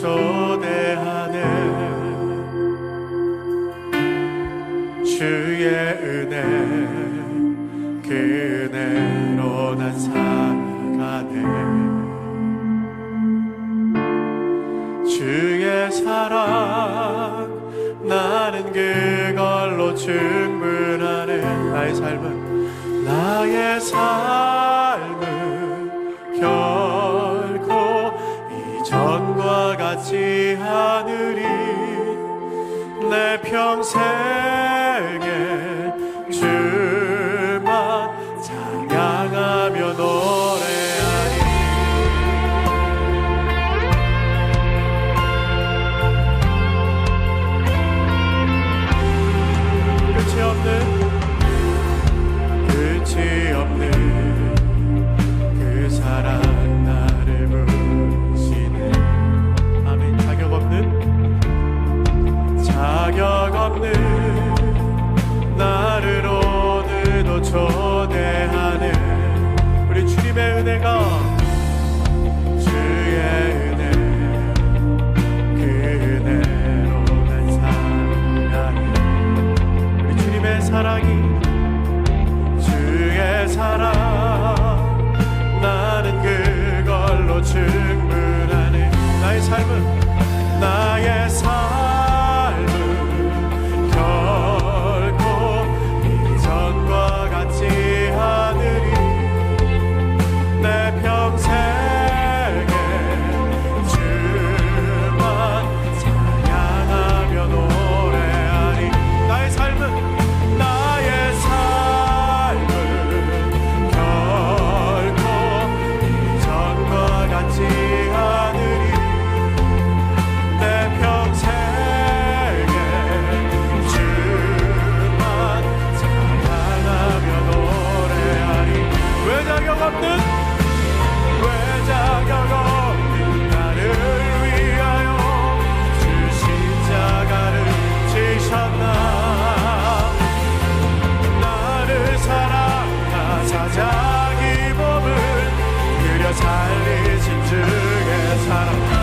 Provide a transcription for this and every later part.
초대하네. 주의 은혜 그대로 난 살아가네. 주의 사랑 나는 그걸로 충분하네. 나의 삶은 주의 사랑.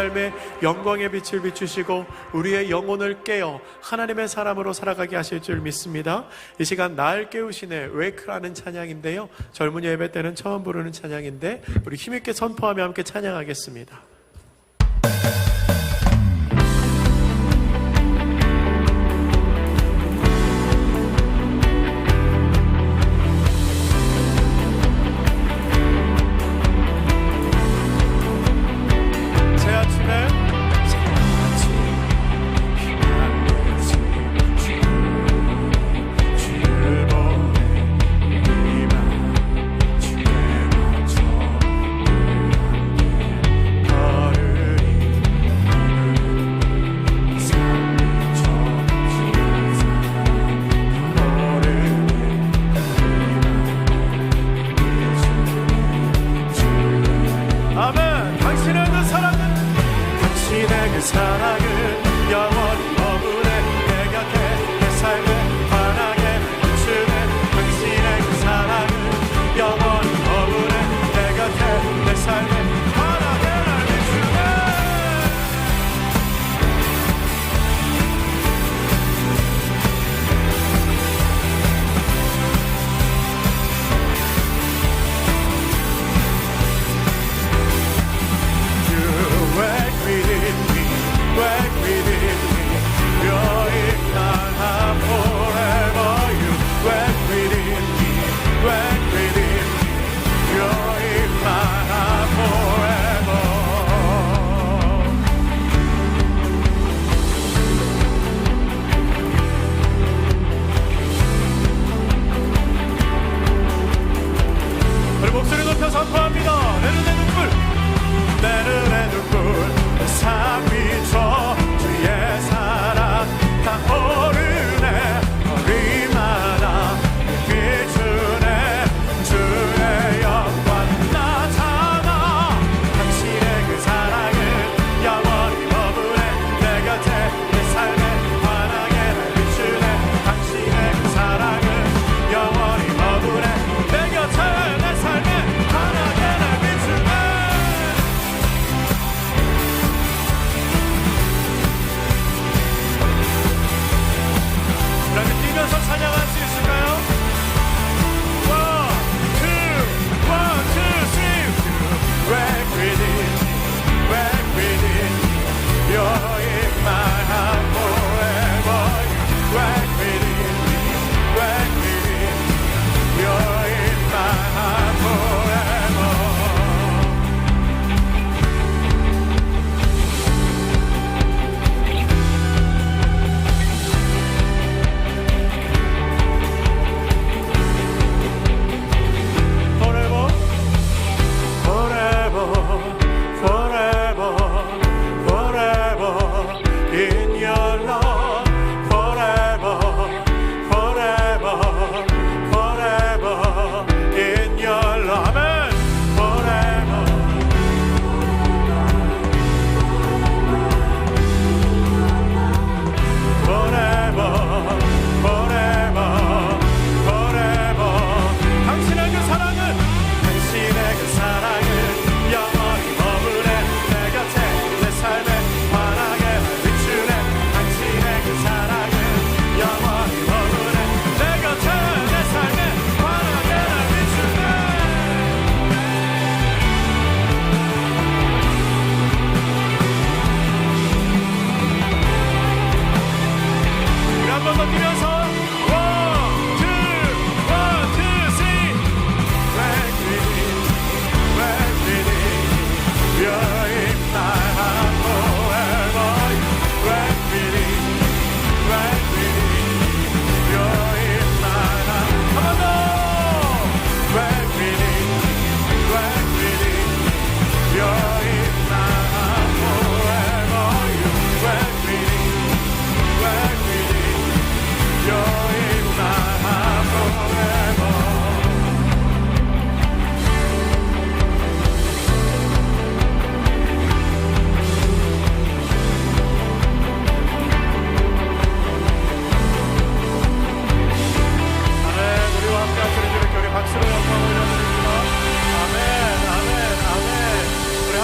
삶에 영광의 빛을 비추시고 우리의 영혼을 깨어 하나님의 사람으로 살아가게 하실 줄 믿습니다. 이 시간 날 깨우시네 웨이크라는 찬양인데요. 젊은 예배 때는 처음 부르는 찬양인데 우리 힘있게 선포하며 함께 찬양하겠습니다.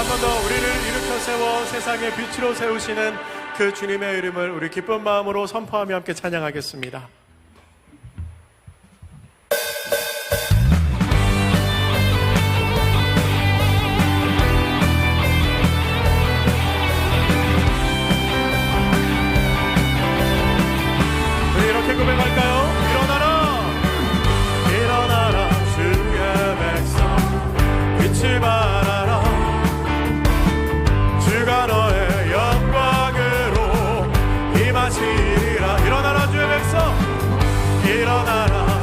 한번더 우리를 일으켜 세워 세상의 빛으로 세우시는 그 주님의 이름을 우리 기쁜 마음으로 선포하며 함께 찬양하겠습니다. 일어나라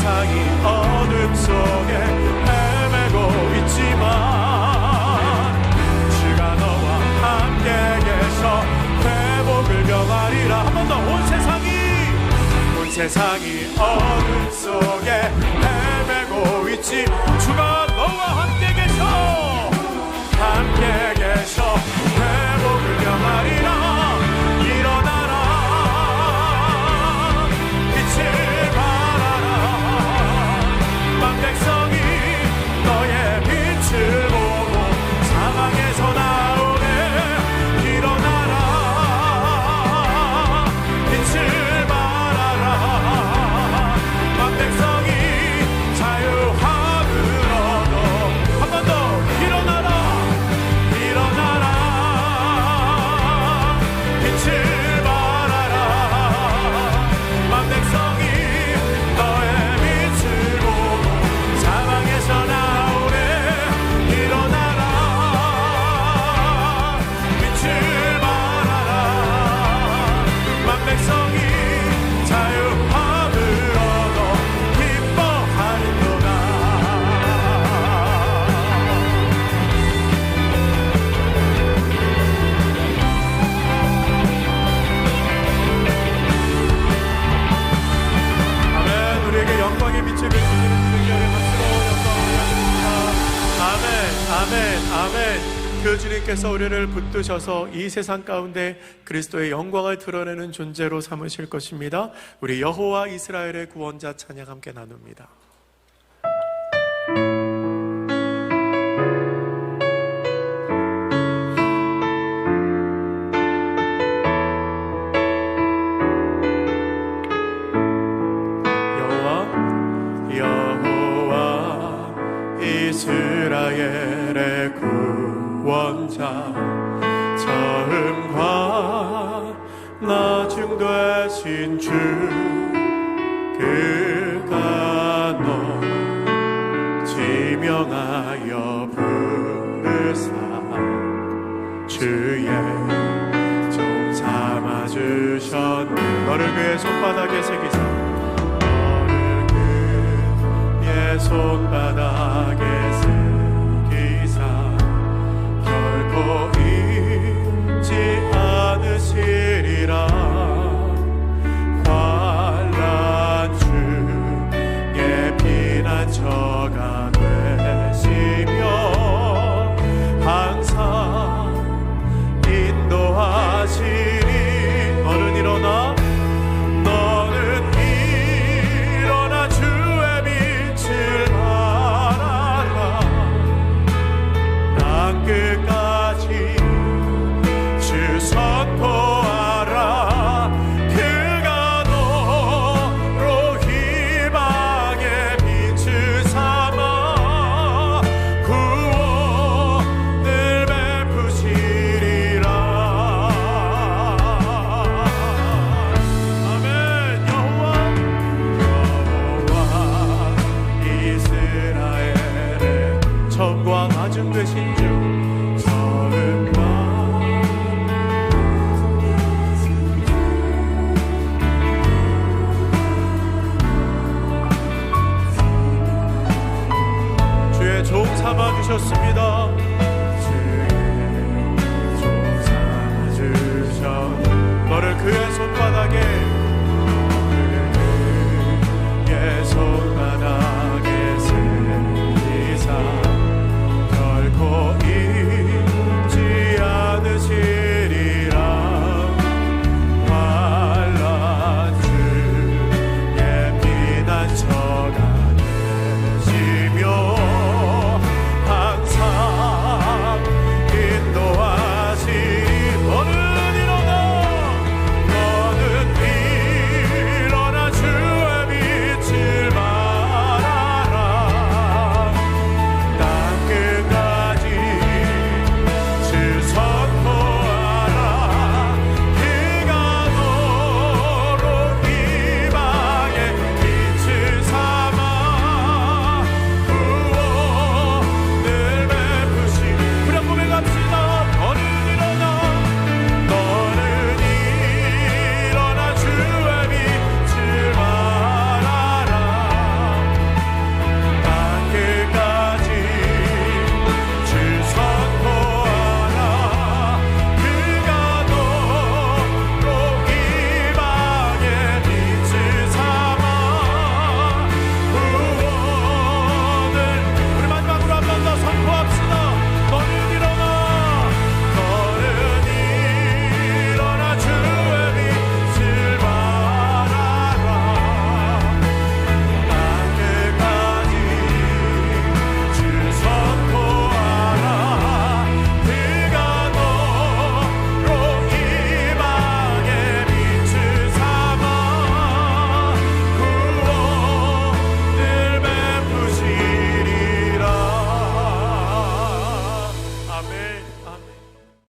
세상이 어둠 속에 헤매고 있지만 주가 너와 함께 계셔 회복을 경하리라. 한 번 더 온 세상이 온 세상이 어둠 속에 헤매고 있지. 주가 너와 함께 계셔 함께 계셔. 주께서 우리를 붙드셔서 이 세상 가운데 그리스도의 영광을 드러내는 존재로 삼으실 것입니다. 우리 여호와 이스라엘의 구원자 찬양 함께 나눕니다. 주 그가 너 지명하여 부르사 주의 종 삼아주셨네. 너를 그 손바닥에 새기사 너를 그의 손바닥에